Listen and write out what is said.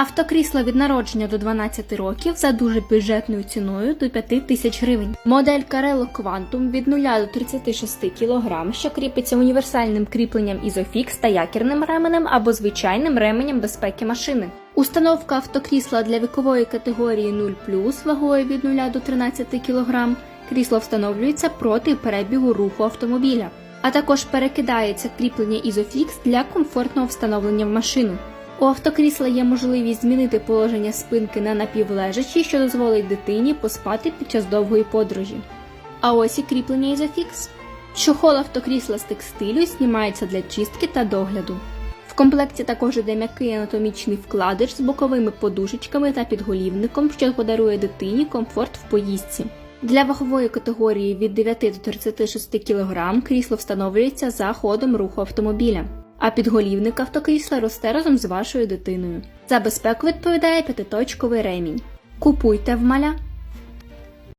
Автокрісло від народження до 12 років за дуже бюджетною ціною до 5 тисяч гривень. Модель Carello Quantum від 0 до 36 кг, що кріпиться універсальним кріпленням Isofix та якірним ременем або звичайним ременем безпеки машини. Установка автокрісла для вікової категорії 0 вагою від 0 до 13 кг. Крісло встановлюється проти перебігу руху автомобіля, а також перекидається кріплення Isofix для комфортного встановлення в машину. У автокрісла є можливість змінити положення спинки на напівлежачі, що дозволить дитині поспати під час довгої подорожі. А ось і кріплення Isofix. Чохол автокрісла з текстилю знімається для чистки та догляду. В комплекті також іде м'який анатомічний вкладиш з боковими подушечками та підголівником, що подарує дитині комфорт в поїздці. Для вагової категорії від 9 до 36 кг крісло встановлюється за ходом руху автомобіля, а підголівник автокрісла росте разом з вашою дитиною. За безпеку відповідає п'ятиточковий ремінь. Купуйте в маля.